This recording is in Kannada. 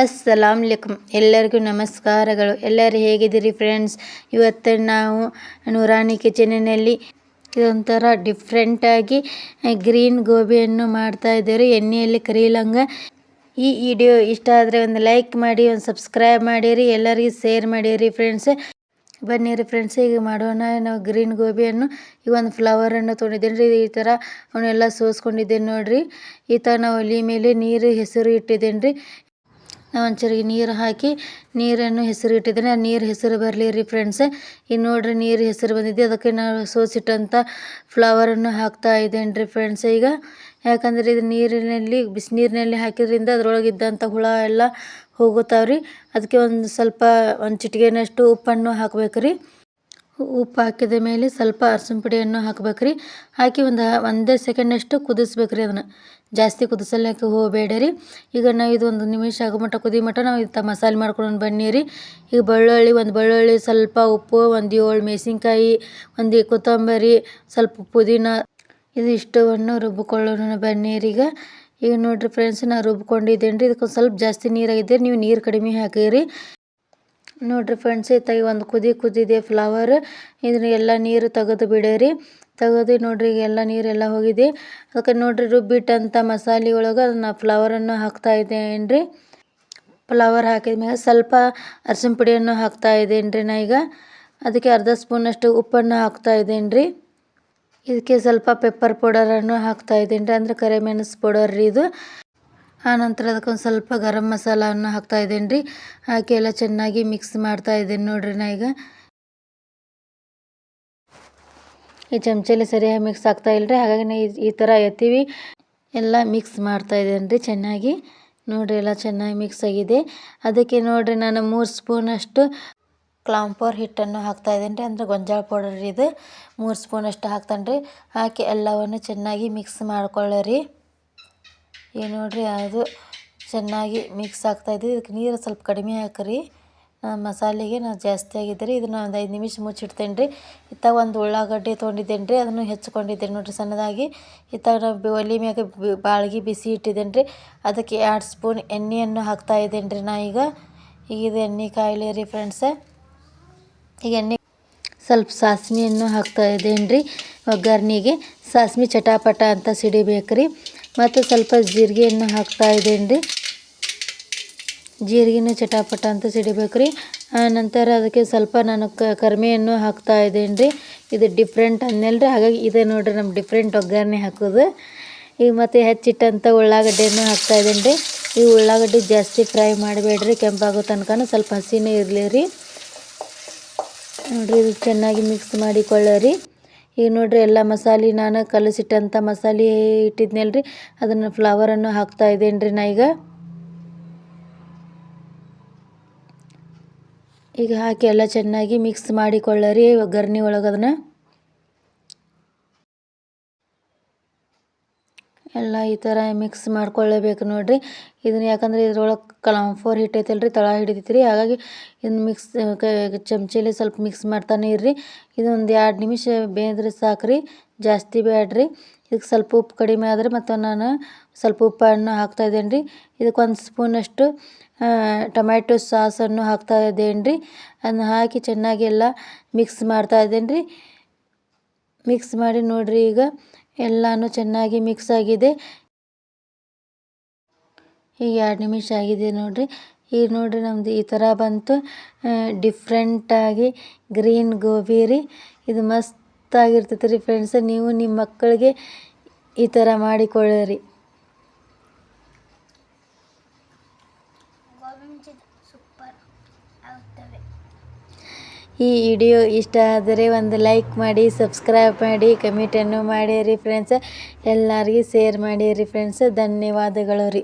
ಅಸ್ಸಲಾಮ್ ಅಲೈಕುಮ್ ಎಲ್ಲರಿಗೂ ನಮಸ್ಕಾರಗಳು. ಎಲ್ಲರೂ ಹೇಗಿದ್ದೀರಿ ಫ್ರೆಂಡ್ಸ್? ಇವತ್ತು ನಾವು ನೂರಾಣಿ ಕಿಚನಿನಲ್ಲಿ ಇದೊಂಥರ ಡಿಫ್ರೆಂಟಾಗಿ ಗ್ರೀನ್ ಗೋಬಿಯನ್ನು ಮಾಡ್ತಾ ಇದ್ದೀರಿ. ಎಣ್ಣೆಯಲ್ಲಿ ಕರೀಲಂಗ. ಈ ವಿಡಿಯೋ ಇಷ್ಟ ಆದರೆ ಒಂದು ಲೈಕ್ ಮಾಡಿ, ಒಂದು ಸಬ್ಸ್ಕ್ರೈಬ್ ಮಾಡಿರಿ. ಎಲ್ಲರಿಗೂ ಶೇರ್ ಮಾಡಿರಿ ಫ್ರೆಂಡ್ಸ್. ಬನ್ನಿರಿ ಫ್ರೆಂಡ್ಸ್, ಈಗ ಮಾಡೋಣ ನಾವು ಗ್ರೀನ್ ಗೋಬಿಯನ್ನು. ಈ ಒಂದು ಫ್ಲವರನ್ನು ತೊಗೊಂಡಿದ್ದೇನೆ ರೀ. ಈ ಥರ ಅವನ್ನೆಲ್ಲ ಸೋಸ್ಕೊಂಡಿದ್ದೇನೆ ನೋಡಿರಿ. ಈ ಥರ ನಾವು ಒಲೆ ಮೇಲೆ ನೀರು, ಹೆಸರು ಇಟ್ಟಿದ್ದೇನೆ ರೀ. ಒಂಚೂರಿಗೆ ನೀರು ಹಾಕಿ ನೀರನ್ನು ಹೆಸರು ಇಟ್ಟಿದ್ದೇನೆ ಆ ನೀರು ಹೆಸರು ಬರಲಿ ರೀ ಫ್ರೆಂಡ್ಸ್ ಈಗ ನೋಡ್ರಿ ನೀರು ಹೆಸರು ಬಂದಿದೆ. ಅದಕ್ಕೆ ನಾವು ಸೋಸಿಟ್ಟಂಥ ಫ್ಲವರನ್ನು ಹಾಕ್ತಾ ಇದ್ದೇನೆ ರೀ ಫ್ರೆಂಡ್ಸ್ ಈಗ. ಯಾಕಂದರೆ ಇದು ನೀರಿನಲ್ಲಿ ಬಿಸಿನೀರಿನಲ್ಲಿ ಹಾಕಿದ್ರಿಂದ ಅದರೊಳಗಿದ್ದಂಥ ಹುಳ ಎಲ್ಲ ಹೋಗುತ್ತಾವ್ರಿ. ಅದಕ್ಕೆ ಒಂದು ಸ್ವಲ್ಪ, ಒಂದು ಚಿಟಿಕೆನಷ್ಟು ಉಪ್ಪನ್ನು ಹಾಕಬೇಕ್ರಿ. ಉಪ್ಪು ಹಾಕಿದ ಮೇಲೆ ಸ್ವಲ್ಪ ಅರಸಿನ ಪುಡಿಯನ್ನು ಹಾಕಬೇಕ್ರಿ. ಹಾಕಿ ಒಂದು, ಒಂದೇ ಸೆಕೆಂಡಷ್ಟು ಕುದಿಸ್ಬೇಕ್ರಿ ಅದನ್ನು. ಜಾಸ್ತಿ ಕುದಿಸಲಿಕ್ಕೆ ಹೋಗಬೇಡ್ರಿ ಈಗ ನಾವು ಇದು ಒಂದು ನಿಮಿಷ ಆಗೋ ಮಟ್ಟ ಕುದಿ ಮಟ್ಟ ನಾವು ಇಂಥ ಮಸಾಲೆ ಮಾಡ್ಕೊಂಡು ಬನ್ನಿ ರೀ ಈಗ ಬೆಳ್ಳುಳ್ಳಿ, ಒಂದು ಬೆಳ್ಳುಳ್ಳಿ ಸ್ವಲ್ಪ ಉಪ್ಪು, ಒಂದು ಏಳು ಮೆಣಸಿನ್ಕಾಯಿ, ಒಂದು ಕೊತ್ತಂಬರಿ, ಸ್ವಲ್ಪ ಪುದೀನ ಇದು ಇಷ್ಟವನ್ನು ರುಬ್ಬಿಕೊಳ್ಳೋಣ ಬನ್ನಿರಿ ಈಗ. ಈಗ ನೋಡಿರಿ ಫ್ರೆಂಡ್ಸ್ ನಾನು ರುಬ್ಕೊಂಡಿದ್ದೇನೆ ರೀ ಇದಕ್ಕೊಂದು ಸ್ವಲ್ಪ ಜಾಸ್ತಿ ನೀರಾಗಿದ್ದೀರಿ ನೀವು ನೀರು ಕಡಿಮೆ ಹಾಕಿರಿ. ನೋಡಿರಿ ಫ್ರೆಂಡ್ಸ್ ಇತ್ತಾಗಿ ಒಂದು ಕುದಿ ಕುದಿದೆ ಫ್ಲವರ್ ಇದನ್ನ ಎಲ್ಲ ನೀರು ತೆಗೆದು ಬಿಡಿರಿ. ತೆಗೆದು ಈಗ ಎಲ್ಲ ನೀರೆಲ್ಲ ಹೋಗಿದೆ. ಅದಕ್ಕೆ ನೋಡ್ರಿ ರುಬ್ಬಿಟ್ಟಂಥ ಮಸಾಲೆ ಒಳಗೆ ಅದನ್ನು ಫ್ಲವರನ್ನು ಹಾಕ್ತಾ ಇದ್ದೇನೆ ರೀ ಫ್ಲವರ್ ಹಾಕಿದ ಮೇಲೆ ಸ್ವಲ್ಪ ಅರಸಿನ ಪುಡಿಯನ್ನು ಹಾಕ್ತಾ ಇದ್ದೇನೆ ನಾ ಈಗ. ಅದಕ್ಕೆ ಅರ್ಧ ಸ್ಪೂನಷ್ಟು ಉಪ್ಪನ್ನು ಹಾಕ್ತಾ ಇದ್ದೇನೆ ಇದಕ್ಕೆ ಸ್ವಲ್ಪ ಪೆಪ್ಪರ್ ಪೌಡರನ್ನು ಹಾಕ್ತಾ ಇದ್ದೀನಿ ರೀ ಅಂದರೆ ಕರಿಮೆಣಸು ಪೌಡರ್ ರೀ ಇದು. ಆನಂತರ ಅದಕ್ಕೊಂದು ಸ್ವಲ್ಪ ಗರಂ ಮಸಾಲವನ್ನು ಹಾಕ್ತಾ ಇದ್ದೇನೆ ರೀ. ಹಾಕಿ ಎಲ್ಲ ಚೆನ್ನಾಗಿ ಮಿಕ್ಸ್ ಮಾಡ್ತಾ ಇದ್ದೇನೆ ನೋಡ್ರಿ ನಾ ಈಗ. ಈ ಚಮಚಲ್ಲಿ ಸರಿಯಾಗಿ ಮಿಕ್ಸ್ ಆಗ್ತಾ ಇಲ್ಲರಿ ಹಾಗಾಗಿ ನಾ ಈ ಥರ ಎತ್ತೀವಿ. ಎಲ್ಲ ಮಿಕ್ಸ್ ಮಾಡ್ತಾ ಇದ್ದೇನೆ ರೀ ಚೆನ್ನಾಗಿ. ನೋಡಿರಿ ಎಲ್ಲ ಚೆನ್ನಾಗಿ ಮಿಕ್ಸ್ ಆಗಿದೆ. ಅದಕ್ಕೆ ನೋಡಿರಿ ನಾನು ಮೂರು ಸ್ಪೂನಷ್ಟು ಕ್ಲಾಂಪೋರ್ ಹಿಟ್ಟನ್ನು ಹಾಕ್ತಾ ಇದ್ದೇನೆ ರೀ. ಅಂದರೆ ಗೊಂಜಾಳ ಪೌಡರ್ ಇದು. ಮೂರು ಸ್ಪೂನಷ್ಟು ಹಾಕ್ತಾನೆ ರೀ. ಹಾಕಿ ಎಲ್ಲವನ್ನು ಚೆನ್ನಾಗಿ ಮಿಕ್ಸ್ ಮಾಡ್ಕೊಳ್ಳಿ ಈಗ ನೋಡಿರಿ, ಅದು ಚೆನ್ನಾಗಿ ಮಿಕ್ಸ್ ಆಗ್ತಾಯಿದೆ ಇದಕ್ಕೆ ನೀರು ಸ್ವಲ್ಪ ಕಡಿಮೆ ಹಾಕಿರಿ. ಮಸಾಲೆಗೆ ನಾನು ಜಾಸ್ತಿ ಆಗಿದ್ದೆ ರೀ ಇದನ್ನು ಒಂದು ಐದು ನಿಮಿಷ ಮುಚ್ಚಿಡ್ತೇನೆ ರೀ ಇತ್ತಾಗ ಒಂದು ಉಳ್ಳಾಗಡ್ಡಿ ತೊಗೊಂಡಿದ್ದೇನೆ ರೀ ಅದನ್ನು ಹೆಚ್ಕೊಂಡಿದ್ದೇನೆ ನೋಡಿರಿ ಸಣ್ಣದಾಗಿ. ಇತ್ತಾಗ ನಾವು ಒಲೆ ಮ್ಯಾಗ ಬಾಳ್ಗಿ ಬಿಸಿ ಇಟ್ಟಿದ್ದೇನೆ ರೀ ಅದಕ್ಕೆ ಎರಡು ಸ್ಪೂನ್ ಎಣ್ಣೆಯನ್ನು ಹಾಕ್ತಾ ಇದ್ದೇನೆ ರೀ ನಾ ಈಗ. ಈಗ ಇದು ಎಣ್ಣೆ ಕಾಯಿಲೆ ರೀ ಫ್ರೆಂಡ್ಸ ಈಗ ಎಣ್ಣೆ ಸ್ವಲ್ಪ ಸಾಸಿವೆಯನ್ನು ಹಾಕ್ತಾ ಇದ್ದೇನೆ ರೀ ಒಗ್ಗರ್ಣೆಗೆ. ಸಾಸ್ಮಿ ಚಟಾಪಟ ಅಂತ ಸಿಡಿಬೇಕು ರೀ ಮತ್ತು ಸ್ವಲ್ಪ ಜೀರಿಗೆಯನ್ನು ಹಾಕ್ತಾ ಇದ್ದೇನೆ ರೀ ಜೀರಿಗೆನ ಚಟಾಪಟ ಅಂತ ಸಿಡಿಬೇಕು ರೀ ನಂತರ ಅದಕ್ಕೆ ಸ್ವಲ್ಪ ನಾನು ಕರ್ಮೆಯನ್ನು ಹಾಕ್ತಾ ಇದ್ದೇನೆ ರೀ ಇದು ಡಿಫ್ರೆಂಟ್ ರೀ ಹಾಗಾಗಿ ಇದೆ ನೋಡಿರಿ ನಮ್ಮ ಡಿಫ್ರೆಂಟ್ ಒಗ್ಗರಣೆ ಹಾಕೋದು. ಈಗ ಮತ್ತು ಹೆಚ್ಚಿಟ್ಟಂಥ ಉಳ್ಳಾಗಡ್ಡೆಯನ್ನು ಹಾಕ್ತಾ ಇದ್ದೇನೆ ರೀ ಈ ಉಳ್ಳಾಗಡ್ಡೆ ಜಾಸ್ತಿ ಫ್ರೈ ಮಾಡಬೇಡ್ರಿ. ಕೆಂಪಾಗೋ ತನಕ ಸ್ವಲ್ಪ ಹಸಿನೇ ಇರಲಿ ರೀ. ನೋಡಿರಿ ಇದು ಚೆನ್ನಾಗಿ ಮಿಕ್ಸ್ ಮಾಡಿಕೊಳ್ಳ್ರಿ. ಈಗ ನೋಡಿರಿ ಎಲ್ಲ ಮಸಾಲೆ ನಾನು ಕಲಸಿಟ್ಟಂಥ ಮಸಾಲೆ ಇಟ್ಟಿದ್ನಲ್ರಿ. ಅದನ್ನು ಫ್ಲವರನ್ನು ಹಾಕ್ತಾ ಇದ್ದೇನೆ ರೀ ನಾ ಈಗ. ಈಗ ಹಾಕಿ ಎಲ್ಲ ಚೆನ್ನಾಗಿ ಮಿಕ್ಸ್ ಮಾಡಿಕೊಳ್ಳ್ರಿ ಒಗ್ಗರಣೆ ಒಳಗೆ ಅದನ್ನು ಎಲ್ಲ ಈ ಥರ ಮಿಕ್ಸ್ ಮಾಡ್ಕೊಳ್ಳೇಬೇಕು ನೋಡಿರಿ. ಇದನ್ನು ಯಾಕಂದರೆ ಇದ್ರೊಳಗೆ ಕಲಾಂಫೋರ್ ಹಿಟ್ಟು ಐತಲ್ಲ ರೀ ತಳ ಹಿಡಿತೈತಿ ರೀ ಹಾಗಾಗಿ ಇದನ್ನು ಮಿಕ್ಸ್ ಚಮಚಲಿ ಸ್ವಲ್ಪ ಮಿಕ್ಸ್ ಮಾಡ್ತಾನೆ ಇರ್ರಿ. ಇದೊಂದು ಎರಡು ನಿಮಿಷ ಬೇಂದ್ರೆ ಸಾಕು ರೀ ಜಾಸ್ತಿ ಬೇಡ್ರಿ ಇದಕ್ಕೆ ಸ್ವಲ್ಪ ಉಪ್ಪು ಕಡಿಮೆ ಆದರೆ ಮತ್ತು ನಾನು ಸ್ವಲ್ಪ ಉಪ್ಪನ್ನು ಹಾಕ್ತಾ ಇದ್ದೇನೆ ರೀ ಇದಕ್ಕೆ ಒಂದು ಸ್ಪೂನಷ್ಟು ಟೊಮ್ಯಾಟೊ ಸಾಸನ್ನು ಹಾಕ್ತಾ ಇದ್ದೇನೆ ರೀ ಅದನ್ನ ಹಾಕಿ ಚೆನ್ನಾಗಿ ಎಲ್ಲ ಮಿಕ್ಸ್ ಮಾಡ್ತಾ ಇದ್ದೇನೆ ರೀ ಮಿಕ್ಸ್ ಮಾಡಿ ನೋಡಿರಿ ಈಗ ಎಲ್ಲಾನು ಚೆನ್ನಾಗಿ ಮಿಕ್ಸ್ ಆಗಿದೆ. ಈಗ ಎರಡು ನಿಮಿಷ ಆಗಿದೆ ನೋಡಿರಿ. ಈಗ ನೋಡಿರಿ ನಮ್ಮದು ಈ ಥರ ಬಂತು. ಡಿಫ್ರೆಂಟಾಗಿ ಗ್ರೀನ್ ಗೋಬಿ ರೀ. ಇದು ಮಸ್ತಾಗಿರ್ತೈತೆ ರೀ ಫ್ರೆಂಡ್ಸ್ ನೀವು ನಿಮ್ಮ ಮಕ್ಕಳಿಗೆ ಈ ಥರ ಮಾಡಿಕೊಳ್ಳಿರಿ. ಈ ವಿಡಿಯೋ ಇಷ್ಟ ಆದರೆ ಒಂದು ಲೈಕ್ ಮಾಡಿ, ಸಬ್ಸ್ಕ್ರೈಬ್ ಮಾಡಿ, ಕಮೆಂಟನ್ನು ಮಾಡಿರಿ ಫ್ರೆಂಡ್ಸ್ ಎಲ್ಲರಿಗೂ ಶೇರ್ ಮಾಡಿರಿ ಫ್ರೆಂಡ್ಸ್ ಧನ್ಯವಾದಗಳು ರೀ.